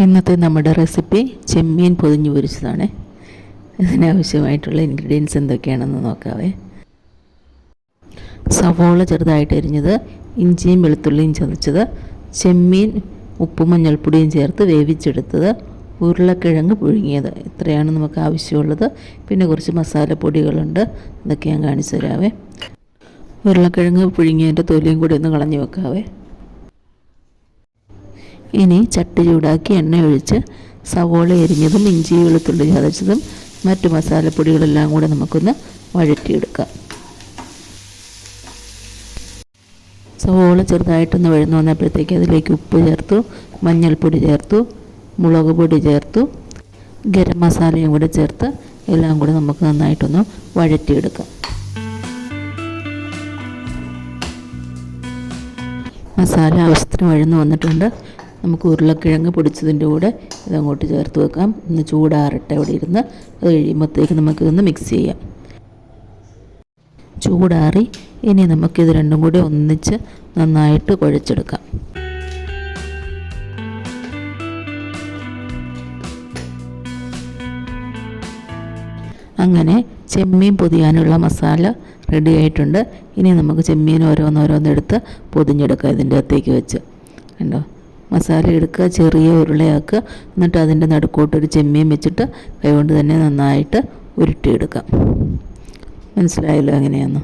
ഇന്നത്തെ നമ്മുടെ റെസിപ്പി ചെമ്മീൻ പൊതിഞ്ഞു പൊരിച്ചതാണ്. ഇതിനാവശ്യമായിട്ടുള്ള ഇൻഗ്രീഡിയൻസ് എന്തൊക്കെയാണെന്ന് നോക്കാവേ. സവോള ചെറുതായിട്ട് എരിഞ്ഞത് ഇഞ്ചിയും വെളുത്തുള്ളിയും ചതച്ചത് ചെമ്മീൻ ഉപ്പും മഞ്ഞൾപ്പൊടിയും ചേർത്ത് വേവിച്ചെടുത്തത് ഉരുളക്കിഴങ്ങ് പുഴുങ്ങിയത്. ഇത്രയാണ് നമുക്ക് ആവശ്യമുള്ളത്. പിന്നെ കുറച്ച് മസാലപ്പൊടികളുണ്ട്. അതൊക്കെ ഞാൻ കാണിച്ചു തരാവേ. ഉരുളക്കിഴങ്ങ് പുഴുങ്ങിയതിന്റെ തൊലിയും കൂടി ഒന്ന് കളഞ്ഞു വെക്കാവേ. ഇനി ചട്ടി ചൂടാക്കി എണ്ണ ഒഴിച്ച് സവോള എരിഞ്ഞതും ഇഞ്ചി വെളുത്തുള്ളി ചതച്ചതും മറ്റു മസാലപ്പൊടികളെല്ലാം കൂടെ നമുക്കൊന്ന് വഴറ്റിയെടുക്കാം. സവോള ചെറുതായിട്ടൊന്ന് വഴന്നു വന്നപ്പോഴത്തേക്ക് അതിലേക്ക് ഉപ്പ് ചേർത്തു മഞ്ഞൾപ്പൊടി ചേർത്തു മുളക് പൊടി ചേർത്തു ഗരം മസാലയും കൂടെ ചേർത്ത് എല്ലാം കൂടെ നമുക്ക് നന്നായിട്ടൊന്ന് വഴറ്റിയെടുക്കാം. മസാല ആവശ്യത്തിന് വഴന്നു വന്നിട്ടുണ്ട്. നമുക്ക് ഉരുളക്കിഴങ്ങ് പൊടിച്ചതിന്റെ കൂടെ ഇതങ്ങോട്ട് ചേർത്ത് വെക്കാം. ഒന്ന് ചൂടാറട്ടെ അവിടെ ഇരുന്ന്. അത് കഴിയുമ്പോഴത്തേക്ക് നമുക്കിതൊന്ന് മിക്സ് ചെയ്യാം. ചൂടാറി ഇനി നമുക്കിത് രണ്ടും കൂടി ഒന്നിച്ച് നന്നായിട്ട് കുഴച്ചെടുക്കാം. അങ്ങനെ ചെമ്മീൻ പൊതിയാനുള്ള മസാല റെഡി ആയിട്ടുണ്ട്. ഇനി നമുക്ക് ചെമ്മീൻ ഓരോന്നോരോന്നെടുത്ത് പൊതിഞ്ഞെടുക്കാം ഇതിന്റെ അകത്തേക്ക് വെച്ച്. കണ്ടോ? മസാല എടുക്കുക ചെറിയ ഉരുളയാക്കുക. എന്നിട്ട് അതിന്റെ നടുക്കോട്ടൊരു ചെമ്മീൻ വെച്ചിട്ട് കൈകൊണ്ട് തന്നെ നന്നായിട്ട് ഉരുട്ടിയെടുക്കാം. മനസ്സിലായല്ലോ എങ്ങനെയാന്ന്?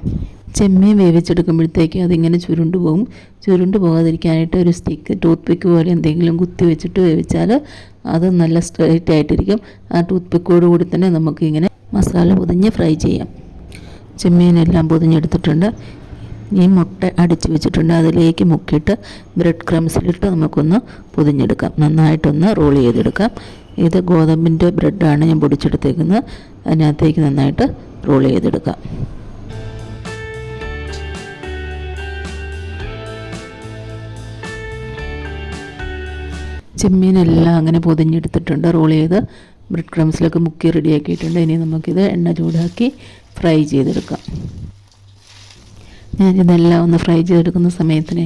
ചെമ്മീൻ വേവിച്ചെടുക്കുമ്പോഴത്തേക്ക് അതിങ്ങനെ ചുരുണ്ട് പോകും. ചുരുണ്ട് പോകാതിരിക്കാനായിട്ട് ഒരു സ്റ്റിക്ക് ടൂത്ത് പിക്ക് പോലെ എന്തെങ്കിലും കുത്തി വെച്ചിട്ട് വേവിച്ചാൽ അത് നല്ല സ്ട്രൈറ്റ് ആയിട്ടിരിക്കും. ആ ടൂത്ത് പിക്കോട് കൂടി തന്നെ നമുക്കിങ്ങനെ മസാല പൊതിഞ്ഞ് ഫ്രൈ ചെയ്യാം. ചെമ്മീനെല്ലാം പൊതിഞ്ഞെടുത്തിട്ടുണ്ട്. ഈ മുട്ട അടിച്ച് വെച്ചിട്ടുണ്ട്. അതിലേക്ക് മുക്കിയിട്ട് ബ്രെഡ് ക്രംസിലിട്ട് നമുക്കൊന്ന് പൊതിഞ്ഞെടുക്കാം. നന്നായിട്ടൊന്ന് റോൾ ചെയ്തെടുക്കാം. ഇത് ഗോതമ്പിന്റെ ബ്രെഡാണ് ഞാൻ പൊടിച്ചെടുത്തേക്കുന്നത്. അതിനകത്തേക്ക് നന്നായിട്ട് റോൾ ചെയ്തെടുക്കാം. ചെമ്മീനെല്ലാം അങ്ങനെ പൊതിഞ്ഞെടുത്തിട്ടുണ്ട്. റോൾ ചെയ്ത് ബ്രെഡ് ക്രംസിലൊക്കെ മുക്കി റെഡിയാക്കിയിട്ടുണ്ട്. ഇനി നമുക്കിത് എണ്ണ ചൂടാക്കി ഫ്രൈ ചെയ്തെടുക്കാം. ഞാനിതെല്ലാം ഒന്ന് ഫ്രൈ ചെയ്തെടുക്കുന്ന സമയത്തിന്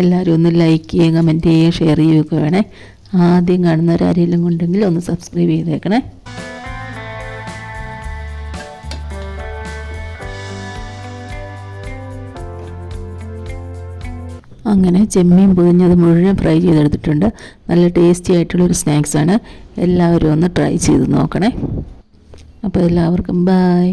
എല്ലാവരും ഒന്ന് ലൈക്ക് ചെയ്യുക കമന്റ് ചെയ്യുക ഷെയർ ചെയ്യുകയൊക്കെ വേണേ. ആദ്യം കാണുന്നവരാരെങ്കിലും ഉണ്ടെങ്കിൽ ഒന്ന് സബ്സ്ക്രൈബ് ചെയ്തേക്കണേ. അങ്ങനെ ചെമ്മീൻ പൊതിഞ്ഞത് മുഴുവൻ ഫ്രൈ ചെയ്തെടുത്തിട്ടുണ്ട്. നല്ല ടേസ്റ്റി ആയിട്ടുള്ളൊരു സ്നാക്സാണ് എല്ലാവരും ഒന്ന് ട്രൈ ചെയ്ത് നോക്കണേ. അപ്പോൾ എല്ലാവർക്കും ബായ്